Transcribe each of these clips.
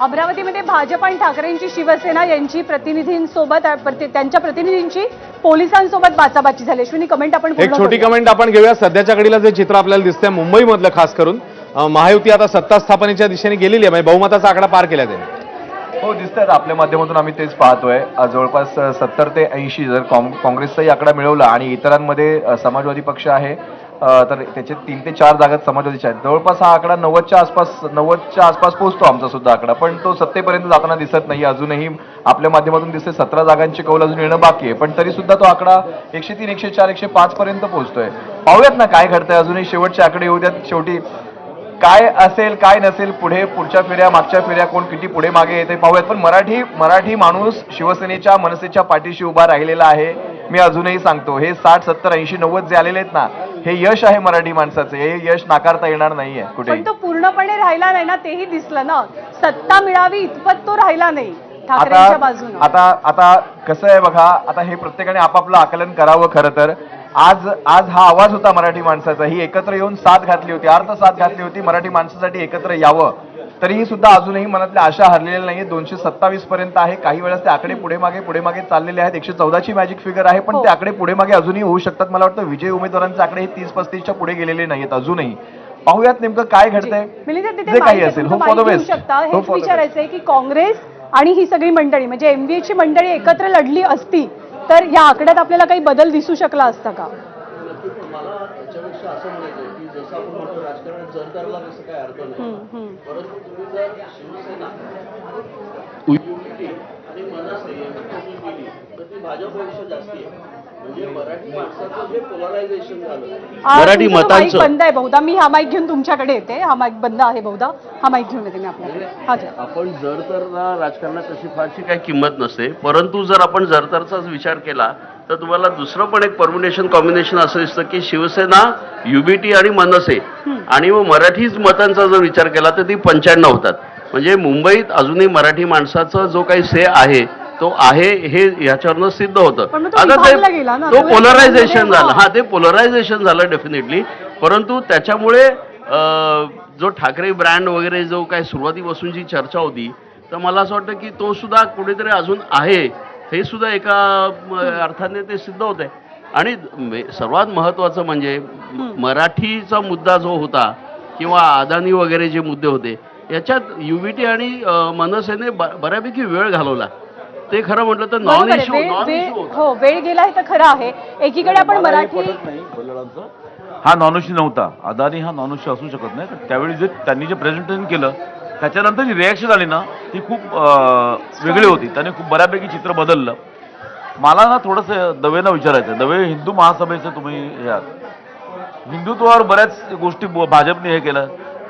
अमरावतीमध्ये भाजप आणि ठाकरेंची शिवसेना यांची प्रतिनिधींसोबत प्रति- त्यांच्या प्रतिनिधींची पोलिसांसोबत बाचाबाची झाली. अश्विनी कमेंट आपण एक छोटी. कमेंट आपण घेऊया. सध्याच्या घडीला जे चित्र आपल्याला दिसतंय मुंबईमधलं खास करून महायुती आता सत्ता स्थापनेच्या दिशेने गेलेली आहे. म्हणजे बहुमताचा आकडा पार केला त्यांनी. हो दिसतात आपल्या माध्यमातून आम्ही तेच पाहतोय. जवळपास सत्तर ते ऐंशी जर काँग- काँग्रेसचाही आकडा मिळवला आणि इतरांमध्ये समाजवादी पक्ष आहे तर त्याचे तीन ते चार जागा समाजवादीच्या आहेत. जवळपास हा आकडा नव्वदच्या आसपास नव्वदच्या आसपास पोहोचतो आमचा सुद्धा आकडा. पण तो सत्तेपर्यंत जाताना दिसत नाही. अजूनही आपल्या माध्यमातून दिसते सतरा जागांची कौल अजून येणं बाकी आहे. पण तरी सुद्धा तो आकडा एकशे तीन एकशे चार एकशे पाच पर्यंत पोहोचतोय. पाहूयात ना काय घडतंय. अजूनही शेवटचे आकडे येऊ द्यात. शेवटी काय असेल काय नसेल पुढे पुढच्या फेऱ्या मागच्या फेऱ्या कोण किती पुढे मागे येते पाहूयात. पण मराठी मराठी माणूस शिवसेनेच्या मनसेच्या पाठीशी उभा राहिलेला आहे. मी अजूनही सांगतो हे साठ सत्तर ऐंशी नव्वद जे आलेले आहेत ना हे यश आहे मराठी माणसाचे. हे यश नाकारता येणार नाहीये कुठे तो पूर्णपणे राहिला नाही ना तेही दिसलं ना. सत्ता मिळावी इतपत तो राहिला नाही आता आता आता कसं आहे बघा आता हे प्रत्येकाने आपापलं आकलन करावं खरं तर. आज आज हा आवाज होता मराठी माणसाचा. ही एकत्र येऊन साथ घातली होती अर्थ साथ घातली होती मराठी माणसासाठी एकत्र यावं. तरीही सुद्धा अजूनही मनातल्या आशा हरलेल्या नाहीये. दोनशे सत्तावीस पर्यंत आहे. काही वेळेस ते आकडे पुढे मागे पुढे मागे चाललेले आहेत. एकशे चौदाची मॅजिक फिगर आहे पण हो. ते आकडे पुढे मागे अजूनही होऊ शकतात. मला वाटतं विजय उमेदवारांचे आकडे हे तीस पस्तीसच्या पुढे गेलेले नाहीत अजूनही. पाहूयात नेमकं काय घडतंय. मिलिंद तिथे जे काही असेल. हो फॉर द बेस्ट हो हेच. विचारायचंय की काँग्रेस आणि ही सगळी मंडळी म्हणजे एमबीएची मंडळी एकत्र लढली असती तर या आकड्यात आपल्याला काही बदल दिसू शकला असता का? जसं आपण म्हणतो राजकारणात जरदारला तसं काय अर्थ नाही. परंतु तुम्ही जर शिवसेना युनिटी आणि मनसे यांची गेली तर ती भाजपपेक्षा जास्ती आहे मराठी माणसाचं जे पोलरायझेशन झालं. आ, मराठी मतांचं. बंद आहे बहुधा. मी हा माईक घेऊन तुमच्याकडे येते. हा माईक बंद आहे बहुधा. हा माईक घेऊन येते मी आपल्याकडे. हा घ्या आपण जर तर राजकारणात तशी फारशी काही किंमत नसते परंतु जर आपण जरतरचाच विचार केला तर तुम्हाला दुसरं पण एक परम्युनेशन कॉम्बिनेशन असं दिसतं की शिवसेना युबीटी आणि मनसे. आणि मग मराठीच मतांचा जर विचार केला तर ती पंच्याण्णव होतात. म्हणजे मुंबईत अजूनही मराठी माणसाचा जो काही से आहे तो आहे हे ह्याच्यावरनं सिद्ध होतं. मग तो. तो पोलरायझेशन झालं. हा ते पोलरायझेशन झालं डेफिनेटली परंतु त्याच्यामुळे जो ठाकरे ब्रँड वगैरे जो काय सुरुवातीपासून जी चर्चा होती तर मला असं वाटतं की तो सुद्धा कुठेतरी अजून आहे. हे सुद्धा एका अर्थाने ते सिद्ध होत आहे आणि सर्वात महत्त्वाचं म्हणजे मराठीचा मुद्दा जो होता किंवा अदानी वगैरे जे मुद्दे होते याच्यात युबीटी आणि मनसेने बऱ्यापैकी वेळ घालवला. ते खरं म्हटलं तर नॉन बरोबर आहे. इश्यू वेळ नॉन वेळ इश्यू होता. हो वेळ गेला हे तर खरं आहे. एकीकडे आपण हे मराठी. हा नॉनुशी नव्हता. अदानी हा नॉनुशी असू शकत नाही. तर त्यावेळी जे त्यांनी जे प्रेझेंटेशन केलं त्याच्यानंतर जी रिॲक्शन आली ना ती खूप अं, वेगळी होती. त्याने खूप बऱ्यापैकी चित्र बदललं. मला ना थोडंसं दवेनं विचारायचं आहे. दवे हिंदू महासभेचं तुम्ही हे आहात. हिंदुत्वावर बऱ्याच गोष्टी ब- भाजपने हे केलं.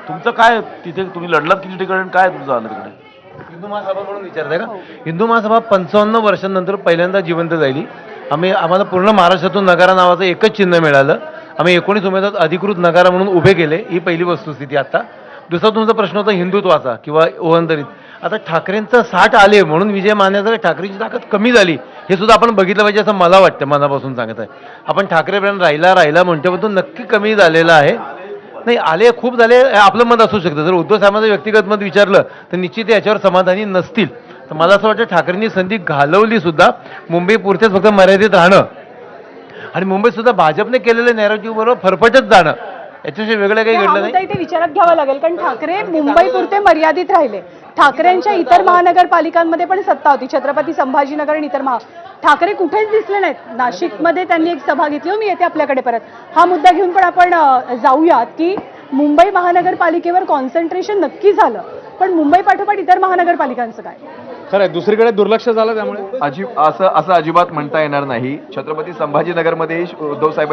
तुमचं काय तिथे तुम्ही लढलात किती ठिकाणी काय तुमचं आलं तिकडे? हिंदू महासभा म्हणून विचारताय का? हिंदू महासभा पंचावन्न वर्षांनंतर पहिल्यांदा जिवंत झाली. आम्ही आम्हाला पूर्ण महाराष्ट्रातून नगारा नावाचं एकच चिन्ह मिळालं. आम्ही एकोणीस उमेदवार अधिकृत नगारा म्हणून उभे केले. ही पहिली वस्तुस्थिती आता. दुसरा तुमचा प्रश्न होता हिंदुत्वाचा किंवा ओहंदरीत. आता ठाकरेंचं साठ आले म्हणून विजय मानण्याचा ठाकरेंची ताकद कमी झाली. हे सुद्धा आपण बघितलं पाहिजे असं मला वाटतं मनापासून सांगत आहे. आपण ठाकरे ब्रँड राहिला राहिला म्हणतो तो नक्की कमी झालेला आहे. नाही आले खूप झाले आपलं मत असू शकतं. जर उद्धव साहेबांचं व्यक्तिगत मत विचारलं तर निश्चित ते याच्यावर समाधानी नसतील. तर मला असं वाटतं ठाकरेंनी संधी घालवली सुद्धा मुंबई पुरतेच फक्त मर्यादित राहणं. आणि मुंबईत सुद्धा भाजपने केलेल्या नॅरेटिव्ह बरोबर फरफटत जाणं. याच्याशिवाय वेगळं काही घडलं नाही. इथे विचारात घ्यावा लागेल कारण ठाकरे मुंबई पुरते मर्यादित राहिले. ठाकरेंच्या इतर महानगरपालिकांमध्ये पण सत्ता होती. छत्रपती संभाजीनगर आणि इतर महा ठाकरे कुठेच दिसले नाहीत. नाशिकमध्ये त्यांनी एक सभा घेतली हो मी येते आपल्याकडे परत. हा मुद्दा घेऊन पण आपण जाऊयात की मुंबई महानगरपालिकेवर कॉन्सन्ट्रेशन नक्की झालं. पण मुंबई पाठोपाठ इतर महानगरपालिकांचं काय? खरंय दुसरीकडे दुर्लक्ष झालं त्यामुळे. अजिब असं असं अजिबात म्हणता येणार नाही. छत्रपती संभाजीनगरमध्ये उद्धव साहेबांची